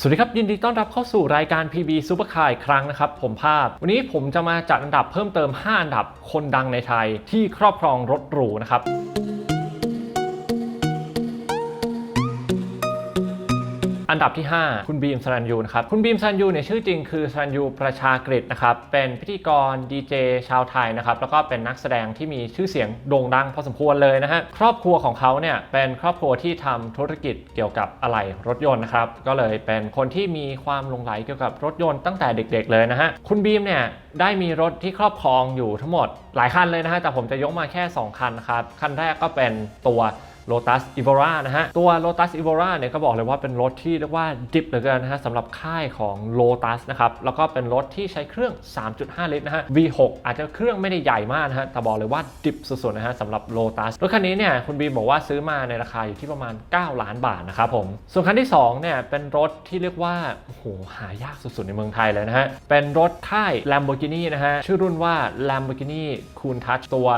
สวัสดีครับ ยินดีต้อนรับเข้าสู่รายการ PB Supercar อีกครั้งนะครับ ผมภาพ วันนี้ผมจะมาจัดอันดับเพิ่มเติม 5 อันดับคนดังในไทยที่ครอบครองรถหรูนะครับ นดับที่ 5 คุณบีมสรันยูนะครับ คุณบีมสรันยูเนี่ยชื่อจริงคือสรันยูประชากฤษนะครับ เป็นพิธีกรดีเจชาวไทยนะครับ แล้วก็เป็นนักแสดงที่มีชื่อเสียงโด่งดังพอสมควรเลยนะฮะ ครอบครัวของเขาเนี่ยเป็นครอบครัวที่ทำธุรกิจเกี่ยวกับอะไหล่รถยนต์นะครับ ก็เลยเป็นคนที่มีความหลงไหลเกี่ยวกับรถยนต์ตั้งแต่เด็ก ๆ เลยนะฮะ คุณบีมเนี่ยได้มีรถที่ครอบครองอยู่ทั้งหมดหลายคันเลยนะฮะ แต่ผมจะยกมาแค่ 2 คันนะครับ คันแรกก็เป็นตัว Lotus Evora นะฮะ ตัว Lotus Evora เนี่ยก็บอกเลยว่าเป็นรถที่เรียกว่าดิบเหลือเกินนะฮะสำหรับค่ายของ Lotus นะครับ แล้วก็เป็นรถที่ใช้เครื่อง 3.5 ลิตรนะฮะ V6 อาจจะเครื่องไม่ได้ใหญ่มากนะฮะ แต่บอกเลยว่าดิบสุดๆนะฮะสำหรับ Lotus รถคันนี้เนี่ยคุณบีมบอกว่าซื้อมาในราคาอยู่ที่ประมาณ 9 ล้านบาทนะครับผม ส่วนคันที่2เนี่ยเป็นรถที่เรียกว่าโอ้โหหายากสุดๆในเมืองไทยเลยนะฮะ เป็นรถค่าย Lamborghini นะฮะ ชื่อรุ่นว่า Lamborghini Countach ตัว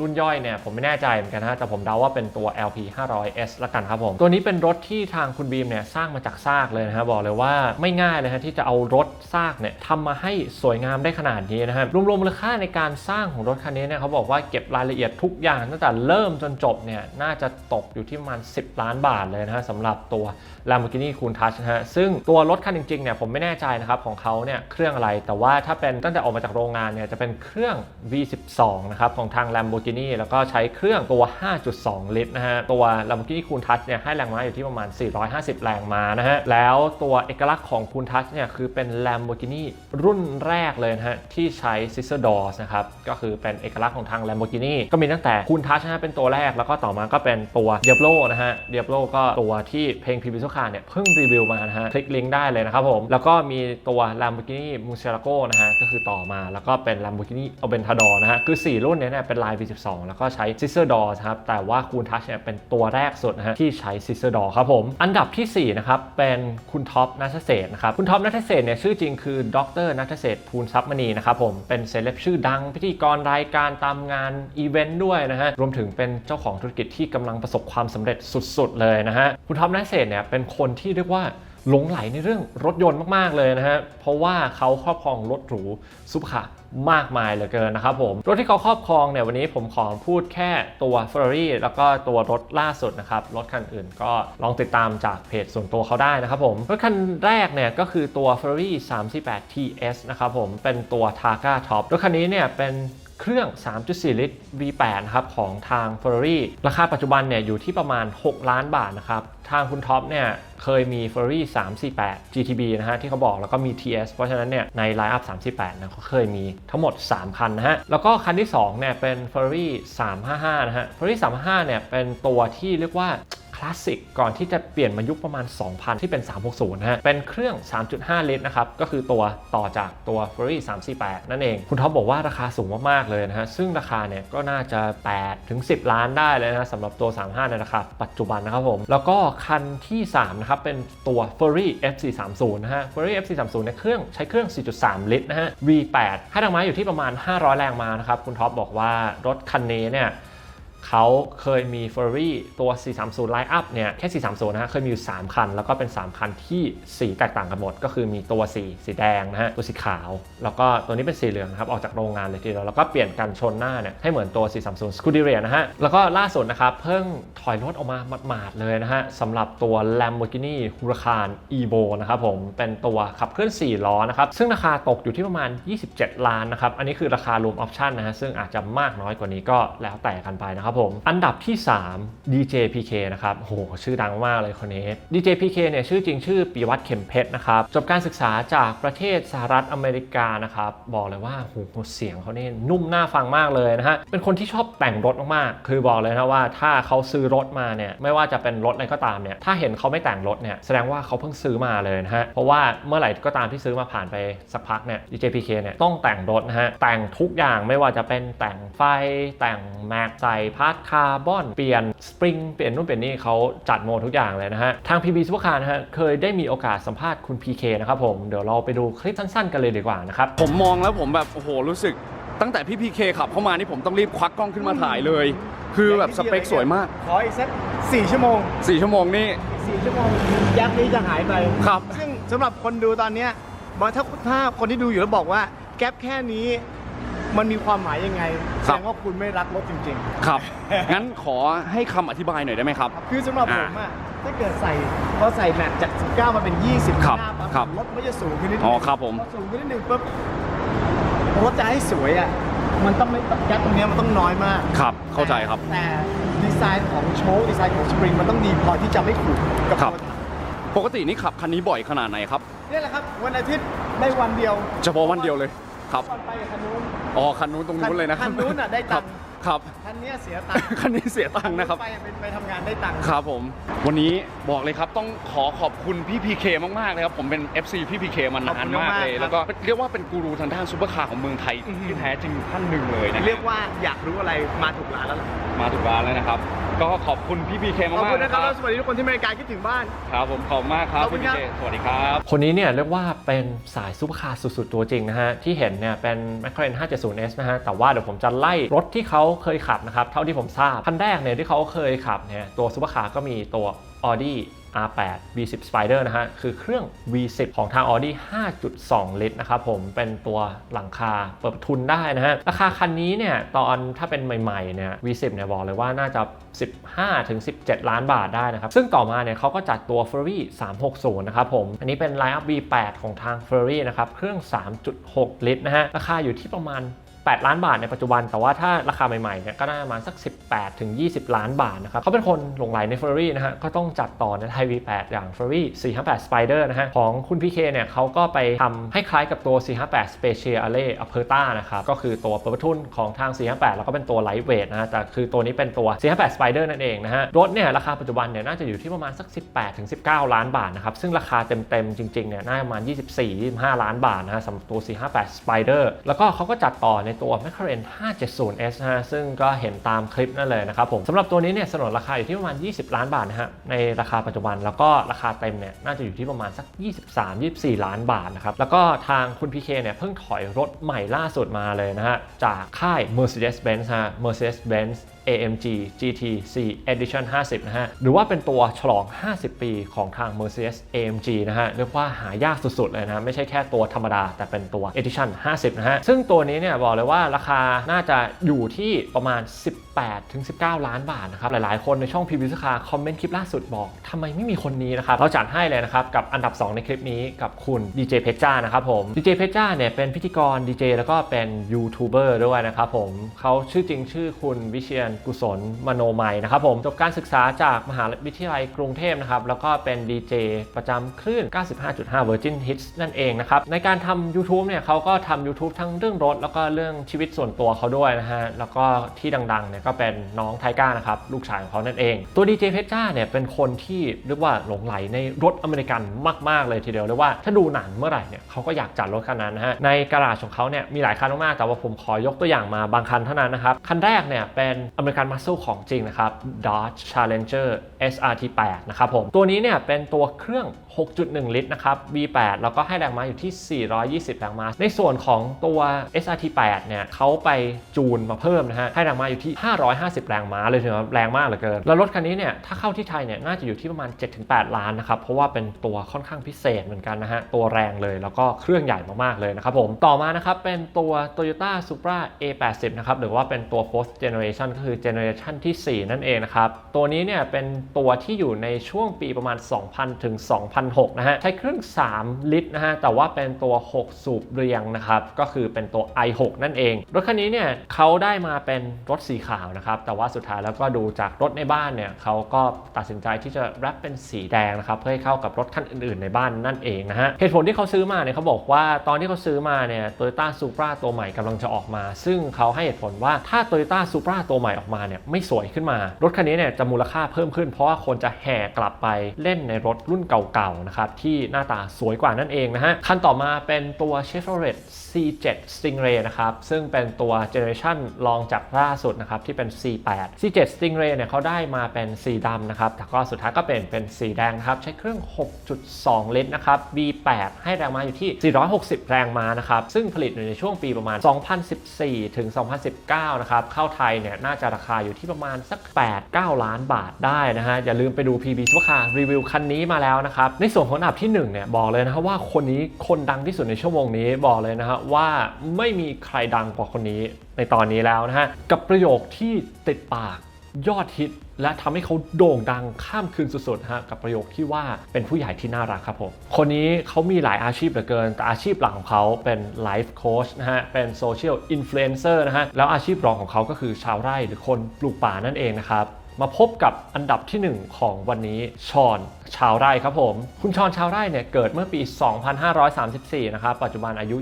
รุ่นย่อยเนี่ยผมไม่แน่ใจเหมือนกันนะฮะแต่ผมเดาว่าเป็นตัว LP 500S ละกันครับผม ตัวนี้เป็นรถที่ทางคุณบีมเนี่ยสร้างมาจากซากเลยนะฮะบอกเลยว่าไม่ง่ายเลยฮะที่จะเอารถซากเนี่ยทำมาให้สวยงามได้ขนาดนี้นะครับรวมๆมูลค่าในการสร้างของรถคันนี้เนี่ยเขาบอกว่าเก็บรายละเอียดทุกอย่างตั้งแต่เริ่มจนจบเนี่ยน่าจะตกอยู่ที่ประมาณ 10 ล้านบาทเลยนะฮะสำหรับตัว Lamborghini Countach นะฮะซึ่งตัวรถคันจริงๆเนี่ยผมไม่แน่ใจนะครับของเขาเนี่ยเครื่องอะไรแต่ว่าถ้าเป็นตั้งแต่ออกมาจากโรงงานเนี่ยจะเป็นเครื่อง V12 นะครับของทาง Lamborghini แล้วก็ใช้เครื่องตัว 5.2 ลิตรนะฮะตัว Lamborghini Countach เนี่ยให้แรงม้าอยู่ที่ประมาณ 450 แรงม้านะฮะ แล้วตัวเอกลักษณ์ของ Countach เนี่ยคือเป็น Lamborghini รุ่นแรกเลยนะฮะ ที่ใช้ Scissor Doors นะครับ ก็คือเป็นเอกลักษณ์ของทาง Lamborghini ก็มีตั้งแต่ Countach นะฮะเป็นตัวแรก แล้วก็ต่อมาก็เป็นตัว Diablo นะฮะ Diablo ก็ตัวที่เพลง p ี b ิ s คาเนี่ยเพิ่งรีวิวมานะฮะ คลิกลิงก์ได้เลยนะครับผม แล้วก็มีตัว Lamborghini Murcielago นะฮะ ก็คือต่อมา แล้วก็เป็น Lamborghini Aventador นะฮะ คือ 4 รุ่นเนี้เนี่ยเป็นลาย V12 แล้วก็ใช้ s i s s o r Doors ครับ แต่ว่า Countach เนี่ยเป็นตัวแรกสุดนะฮะที่ใช้ Scissor Door ครับผม อันดับทีสี่4นะครับเป็นคุณท็อปนัทเศษนะครับคุณท็อปนัทเศษเนี่ยชื่อจริงคือดรนัทเศษภูลทรัพย์มณีนะครับผมเป็นเซเลบชื่อดังพิธีกรรายการตามงานอีเวนต์ด้วยนะฮะรวมถึงเป็นเจ้าของธุรกิจที่กำลังประสบความสำเร็จสุด ๆ เลยนะฮะคุณท็อปนัทเศษเนี่ยเป็นคนที่เรียกว่าหลงไหลในเรื่องรถยนต์มาก ๆ เลยนะฮะ เพราะว่าเขาครอบครองรถหรูซุปคาร์ มากมายเหลือเกินนะครับผม รถที่เขาครอบครองเนี่ยวันนี้ผมขอพูดแค่ตัว Ferrari แล้วก็ตัวรถล่าสุดนะครับ รถคันอื่นก็ลองติดตามจากเพจส่วนตัวเขาได้นะครับผม รถคันแรกเนี่ยก็คือตัว Ferrari 38 TS นะครับผมเป็นตัว Targa Top รถคันนี้เนี่ยเป็น เครื่อง 3.4 ลิตร V8 นะครับของทาง Ferrari ราคาปัจจุบันเนี่ยอยู่ที่ประมาณ 6 ล้านบาทนะครับทางคุณท็อปเนี่ยเคยมี Ferrari 348 GTB นะฮะที่เขาบอกแล้วก็มี TS เพราะฉะนั้นเนี่ยใน Lineup 38นะเขาเคยมีทั้งหมด 3 คันนะฮะ แล้วก็คันที่2เนี่ยเป็น Ferrari 355 นะฮะ Ferrari 355 เนี่ยเป็นตัวที่เรียกว่า ลาสสิกก่อนที่จะเปลี่ยนมายุคประมาณ 2000 ที่เป็น 360 นะฮะ เป็นเครื่อง 3.5 ลิตรนะครับ ก็คือตัวต่อจากตัว Ferrari 348 นั่นเอง คุณท็อปบอกว่าราคาสูงมาก ๆ เลยนะฮะ ซึ่งราคาเนี่ยก็น่าจะ8ถึง10 ล้านได้เลยนะสำหรับตัว 35 ในราคาปัจจุบันนะครับผม แล้วก็คันที่ 3 นะครับ เป็นตัว Ferrari F430 นะฮะ Ferrari F430 เนี่ยเครื่องใช้เครื่อง 4.3 ลิตรนะฮะ V8 ให้แรงม้าอยู่ที่ประมาณ 500 แรงม้านะครับคุณท็อปบอกว่ารถคันนี้เนี่ย เขาเคยมี Ferrari ตัว 430 Line Up เนี่ยแค่ 430 นะฮะ เคยมีอยู่ 3 คัน แล้วก็เป็น 3 คันที่สีแตกต่างกันหมด ก็คือมีตัวสีสีแดงนะฮะ ตัวสีขาว แล้วก็ตัวนี้เป็นสีเหลืองนะครับ ออกจากโรงงานเลยทีเดียว แล้วก็เปลี่ยนกันชนหน้าเนี่ยให้เหมือนตัว 430 Scuderia นะฮะ แล้วก็ล่าสุดนะครับ เพิ่งถอยรถออกมาหมาดๆเลยนะฮะสำหรับตัว Lamborghini Huracan Evo นะครับผม เป็นตัวขับเคลื่อน 4 ล้อนะครับ ซึ่งราคาตกอยู่ที่ประมาณ 27 ล้านนะครับ อันนี้คือราคารวมออปชั่นนะฮะ ซึ่งอาจจะมากน้อยกว่านี้ก็แล้วแต่กันไปนะครับผม อันดับที่ 3 DJ PK นะครับโหชื่อดังมากเลยคนนี้ DJ PK เนี่ยชื่อจริงชื่อปีวัตรเข็มเพชรนะครับ จบการศึกษาจากประเทศสหรัฐอเมริกานะครับ บอกเลยว่าโหเสียงเขาเนี่ยนุ่มน่าฟังมากเลยนะฮะ เป็นคนที่ชอบแต่งรถมากๆ คือบอกเลยนะว่าถ้าเขาซื้อรถมาเนี่ยไม่ว่าจะเป็นรถอะไรก็ตามเนี่ยถ้าเห็นเขาไม่แต่งรถเนี่ยแสดงว่าเขาเพิ่งซื้อมาเลยนะฮะเพราะว่าเมื่อไหร่ก็ตามที่ซื้อมาผ่านไปสักพักเนี่ย DJ PK เนี่ยต้องแต่งรถนะฮะแต่งทุกอย่างไม่ว่าจะเป็นแต่งไฟแต่งแม็กใส่พาร์ทคาร์บอน เปลี่ยนสปริง เปลี่ยนนู่นเปลี่ยนนี่เขาจัดโมทุกอย่างเลยนะฮะ ทาง PB Supercar นะฮะ เคยได้มีโอกาสสัมภาษณ์คุณ PK นะครับผม เดี๋ยวเราไปดูคลิปสั้นๆ กันเลยดีกว่านะครับ ผมมองแล้วผมแบบ โอ้โห รู้สึกตั้งแต่พี่พีเคขับเข้ามานี่ผมต้องรีบควักกล้องขึ้นมาถ่ายเลย คือแบบสเปคสวยมาก ขออีกสักสี่ชั่วโมง4ชั่วโมงนี่สี่ชั่วโมงยักษ์นี้จะหายไป ครับ ซึ่งสำหรับคนดูตอนเนี้ยบอกถ้าถ้าคนที่ดูอยู่แล้วบอกว่าแก๊ปแค่นี้ มันมีความหมายยังไงแสครับดงว่าคุณไม่รักรถจริงครับ งั้นขอให้คำอธิบายหน่อยได้ไหมครับๆคือสำหรับอ่าผมอะถ้าเกิดใส่พอใส่แมทจาก 19 มาเป็น 20ครับหน้าปั๊ครับรถมันจะสูงขึ้นนิดนึงอ๋อครับผมพอสูงขึ้นนิดนึงปุ๊บรถจะให้สวยอะมันต้องไม่แก๊ปตรงเนี้ยมันต้องน้อยมากครับ เข้าใจครับ แต่ดีไซน์ของโชว์ดีไซน์ของสปริงมันต้องดีพอที่จะไม่ขูดกับครับตัวถังปกตินี่ขับคันนี้บ่อยขนาดไหนครับเนี่ยแหละครับ วันอาทิตย์ได้วันเดียวเฉพาะวันเดียวเลย ครับวันไปกับคันนู้นอ๋อคันนู้นตรงนู้นเลยนะคันนู้นน่ะได้ตังค์ครับ คันเนี้ยเสียตังค์คันนี้เสียตังค์นะครับ ไปไปไปทำงานได้ตังค์ครับผม วันนี้บอกเลยครับต้องขอขอบคุณพี่พีเคมากๆเลยครับ ผมเป็น FC พี่พีเคมานานมากเลย แล้วก็เรียกว่าเป็นกูรูทางด้านซูเปอร์คาร์ของเมืองไทยที่แท้จริงท่านหนึ่งเลยนะเรียกว่าอยากรู้อะไรมาถูกร้านแล้วล่ะมาถูกร้านแล้วนะครับ ก็ขอบคุณพี่พีเคขอบมากคุณๆนะนะคครัรับบแล้วสวัสดีทุกคนที่อเมริกาคิดถึงบ้าน ครับผมขอบคุณมากครับขอบคุพี่ณพีครับ เคสวัสดีครับ คนนี้เนี่ยเรียกว่าเป็นสายซุปเปอร์คาร์สุด ๆ ตัวจริงนะฮะ ที่เห็นเนี่ยเป็น McLaren 570S นะฮะ แต่ว่าเดี๋ยวผมจะไล่รถที่เขาเคยขับนะครับ เท่าที่ผมทราบ คันแรกเนี่ยที่เขาเคยขับเนี่ยตัวซุปเปอร์คาร์ก็มีตัว Audi R8 V10 Spider นะฮะ คือเครื่อง V10 ของทาง Audi 5.2 ลิตรนะครับผม เป็นตัวหลังคาเปิดทุนได้นะฮะ ราคาคันนี้เนี่ย ตอนถ้าเป็นใหม่ๆเนี่ย V10 เนี่ยบอกเลยว่าน่าจะ 15ถึง17 ล้านบาทได้นะครับ ซึ่งต่อมาเนี่ยเขาก็จัดตัว Ferrari 360 นะครับผม อันนี้เป็น Line Up V8 ของทาง Ferrari นะครับ เครื่อง 3.6 ลิตรนะฮะ ราคาอยู่ที่ประมาณ 8 ล้านบาทในปัจจุบัน แต่ว่าถ้าราคาใหม่ๆเนี่ยก็น่าจะประมาณสัก 18ถึง20 ล้านบาทนะครับเขาเป็นคนหลงไหลใน Ferrari นะฮะก็ต้องจัดต่อในไทย V8 อย่าง Ferrari 458 Spider นะฮะของคุณพีเคเนี่ยเขาก็ไปทำให้คล้ายกับตัว 458 Speciale Aperta นะครับก็คือตัวเปิดประทุนของทาง 458 แล้วก็เป็นตัว Lightweight นะฮะแต่คือตัวนี้เป็นตัว 458 Spider นั่นเองนะฮะรถเนี่ยราคาปัจจุบันเนี่ยน่าจะอยู่ที่ประมาณสัก 18ถึง19 ล้านบาทนะครับซึ่งราคาเต็มๆจริงๆเนี่ยน่าจะประมาณ 24-25 ล้านบาทนะฮะสำหรับตัว 458 Spider แล้วก็เขาก็จัดต่อในตัว McLaren 570S นะฮะซึ่งก็เห็นตามคลิปนั่นเลยนะครับผมสำหรับตัวนี้เนี่ยสนนราคาอยู่ที่ประมาณ 20 ล้านบาทนะฮะในราคาปัจจุบันแล้วก็ราคาเต็มเนี่ยน่าจะอยู่ที่ประมาณสัก 23-24 ล้านบาทนะครับแล้วก็ทางคุณ PK เนี่ยเพิ่งถอยรถใหม่ล่าสุดมาเลยนะฮะจากค่าย Mercedes-Benz ฮะ Mercedes-Benz AMG GT C Edition 50 นะฮะ หรือว่าเป็นตัวฉลอง 50 ปีของทาง Mercedes AMG นะฮะ เรียกว่าหายากสุดๆ เลยนะ ไม่ใช่แค่ตัวธรรมดา แต่เป็นตัว Edition 50 นะฮะ ซึ่งตัวนี้เนี่ยบอกเลยว่าราคาน่าจะอยู่ที่ประมาณ 18ถึง19 ล้านบาทนะครับหลายๆ คนในช่องพีวิสคาคอมเมนต์คลิปล่าสุดบอกทำไมไม่มีคนนี้นะครับเราจัดให้เลยนะครับกับอันดับ 2 ในคลิปนี้กับคุณดีเจเพชจ้านะครับผมดีเจเพชจ้าเนี่ยเป็นพิธีกรดีเจแล้วก็เป็นยูทูบเบอร์ด้วยนะครับผมเขาชื่อจริงชื่อคุณวิเชียนกุศลมโนมัยนะครับผมจบการศึกษาจากมหาวิทยาลัยกรุงเทพนะครับแล้วก็เป็นดีเจประจำคลื่น 95.5 Virgin Hits นั่นเองนะครับในการทำ YouTube เนี่ยเขาก็ทำ YouTube ทั้งเรื่องรถแล้วก็เรื่องชีวิตส่วนตัวเขาด้วยนะฮะ แล้วก็ที่ดังๆเนี่ยก็เป็นน้องไทก้านะครับ ลูกชายของเขานั่นเอง ตัวดีเจเพชจ้าเนี่ยเป็นคนที่เรียกว่าหลงไหลในรถอเมริกันมาก ๆ เลยทีเดียวเรียกว่าถ้าดูหนังเมื่อไหร่เนี่ยเขาก็อยากจัดรถคันนั้นนะฮะ ในกราชของเขาเนี่ยมีหลายคันมากๆ แต่ว่าผมขอยกตัวอย่างมาบางคันเท่านั้นนะครับ คันแรกเนี่ยเป็นอเมริกันมัส e ของจริงนะครับ Dodge Challenger SRT8 นะครับผม ตัวนี้เนี่ยเป็นตัวเครื่อง 6.1 ลิตรนะครับ V8 แล้วก็ให้แรงม้าอยู่ที่ 420 แรงม้า ในส่วนของตัว SRT8 เนี่ยเขาไปจูนมาเพิ่มนะฮะให้แรงม้าอยู่ที่ 550 แรงม้าเลยทีเดียวแรงมากเหลือเกิน แล้วรถคันนี้เนี่ยถ้าเข้าที่ไทยเนี่ยน่าจะอยู่ที่ประมาณ 7-8 ล้านนะครับเพราะว่าเป็นตัวค่อนข้างพิเศษเหมือนกันนะฮะตัวแรงเลยแล้วก็เครื่องใหญ่มากๆเลยนะครับผมต่อมานะครับเป็นตัว Toyota Supra A80 นะครับหรือว่าเป็นตัว fourth generation ก็คือ generation ที่ 4 นั่นเองนะครับตัวนี้เนี่ยเป็นตัวที่อยู่ในช่วงปีประมาณ 2000 ถึง 2006 นะฮะใช้เครื่อง 3 ลิตรนะฮะแต่ว่าเป็นตัว 6 สูบเรียงนะครับก็คือเป็นตัว i6 นั่นเอง รถคันนี้เนี่ยเขาได้มาเป็นรถสีขาวนะครับ แต่ว่าสุดท้ายแล้วก็ดูจากรถในบ้านเนี่ยเขาก็ตัดสินใจที่จะแรปเป็นสีแดงนะครับเพื่อให้เข้ากับรถคันอื่นๆในบ้านนั่นเองนะฮะเหตุผลที่เขาซื้อมาเนี่ยเขาบอกว่าตอนที่เขาซื้อมาเนี่ย Toyota Supra ตัวใหม่กำลังจะออกมา ซึ่งเขาให้เหตุผลว่าถ้า Toyota Supra ตัวใหม่ออกมาเนี่ยไม่สวยขึ้นมา รถคันนี้เนี่ยจะมูลค่าเพิ่มขึ้น เพราะว่าคนจะแห่กลับไปเล่นในรถรุ่นเก่าๆนะครับที่หน้าตาสวยกว่านั่นเองนะฮะคันต่อมาเป็นตัว Chevrolet C7 Stingray นะครับซึ่งเป็นตัวเจเนอเรชันรองจากล่าสุดนะครับที่เป็น C8 C7 Stingray เนี่ยเขาได้มาเป็นสีดำนะครับแต่ก็สุดท้ายก็เป็นเป็นสีแดงนะครับใช้เครื่อง 6.2 ลิตรนะครับ V8 ให้แรงม้าอยู่ที่ 460 แรงม้านะครับซึ่งผลิตอยู่ในช่วงปีประมาณ 2014 ถึง 2019 นะครับเข้าไทยเนี่ยน่าจะราคาอยู่ที่ประมาณสัก 8-9 ล้านบาทได้นะฮะอย่าลืมไปดู PB ซุปเปอร์คาร์รีวิวคันนี้มาแล้วนะครับในส่วนของอันดับที่1เนี่ยบอกเลยนะครับว่าคนนี้คนดังที่สุดในชั่วโมงนี้บอกเลยนะฮะว่าไม่มีใครดังกว่าคนนี้ในตอนนี้แล้วนะฮะ กับประโยคที่ติดปากยอดฮิต และทำให้เขาโด่งดังข้ามคืนสุดๆฮะกับประโยคที่ว่าเป็นผู้ใหญ่ที่น่ารักครับผมคนนี้เขามีหลายอาชีพเหลือเกิน แต่อาชีพหลักของเขาเป็นไลฟ์โค้ชนะฮะเป็นโซเชียลอินฟลูเอนเซอร์นะฮะแล้วอาชีพรองของเขาก็คือชาวไร่หรือคนปลูกป่านั่นเองนะครับ มาพบกับอันดับที่ 1 ของวันนี้ชอนชาวไร่ครับผม คุณชอนชาวไร่เนี่ยเกิดเมื่อปี 2534 นะครับ ปัจจุบันอายุ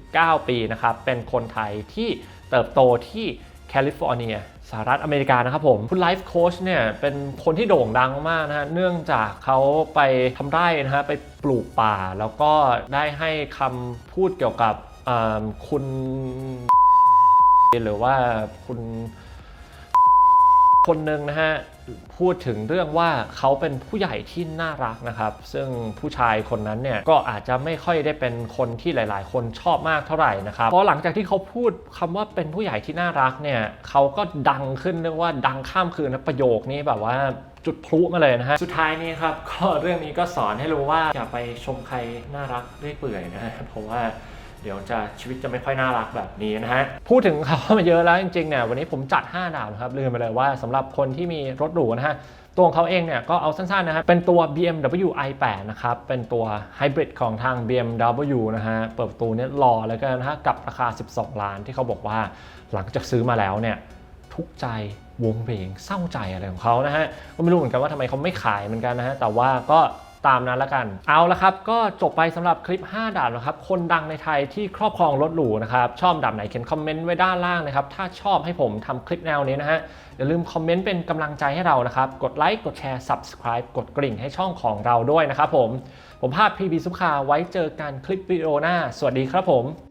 29 ปีนะครับ เป็นคนไทยที่เติบโตที่แคลิฟอร์เนียสหรัฐอเมริกานะครับผม คุณไลฟ์โค้ชเนี่ยเป็นคนที่โด่งดังมากนะฮะเนื่องจากเขาไปทำไร่นะฮะไปปลูกป่า แล้วก็ได้ให้คำพูดเกี่ยวกับคุณหรือว่าคุณ คนหนึ่งนะฮะพูดถึงเรื่องว่าเขาเป็นผู้ใหญ่ที่น่ารักนะครับ ซึ่งผู้ชายคนนั้นเนี่ยก็อาจจะไม่ค่อยได้เป็นคนที่หลาย ๆ คนชอบมากเท่าไหร่นะครับเพราะหลังจากที่เขาพูดคำว่าเป็นผู้ใหญ่ที่น่ารักเนี่ยเขาก็ดังขึ้นเรียกว่าดังข้ามคืนนะประโยคนี้แบบว่าจุดพลุมาเลยนะฮะ สุดท้ายนี้ครับก็เรื่องนี้ก็สอนให้รู้ว่าอย่าไปชมใครน่ารักเรื่อยเปื่อยนะเพราะว่า เดี๋ยวจะชีวิตจะไม่ค่อยน่ารักแบบนี้นะฮะ พูดถึงเขามาเยอะแล้วจริงๆเนี่ยวันนี้ผมจัด 5 ดาวนะครับ ลืมไปเลยว่าสำหรับคนที่มีรถหรูนะฮะ ตัวของเขาเองเนี่ยก็เอาสั้นๆนะฮะ เป็นตัว BMW i8 นะครับ เป็นตัวไฮบริดของทาง BMW นะฮะ เปิดประตูเนี่ยรอแล้วกันนะฮะ กับราคา 12 ล้านที่เขาบอกว่าหลังจากซื้อมาแล้วเนี่ยทุกใจวงเวงเศร้าใจอะไรของเขานะฮะก็ไม่รู้เหมือนกันว่าทำไมเขาไม่ขายเหมือนกันนะฮะแต่ว่าก็ ตามนั้นละกัน เอาละครับ ก็จบไปสำหรับคลิป 5ดาบนะครับ คนดังในไทยที่ครอบครองรถหรูนะครับ ชอบดาบไหนเขียนคอมเมนต์ไว้ด้านล่างนะครับ ถ้าชอบให้ผมทำคลิปแนวนี้นะฮะ อย่าลืมคอมเมนต์เป็นกำลังใจให้เรานะครับ กดไลค์ กดแชร์ subscribe กดกริ่งให้ช่องของเราด้วยนะครับผม ผมภาพพีบีสุขาไว้เจอกันคลิปวิดีโอหน้า สวัสดีครับผม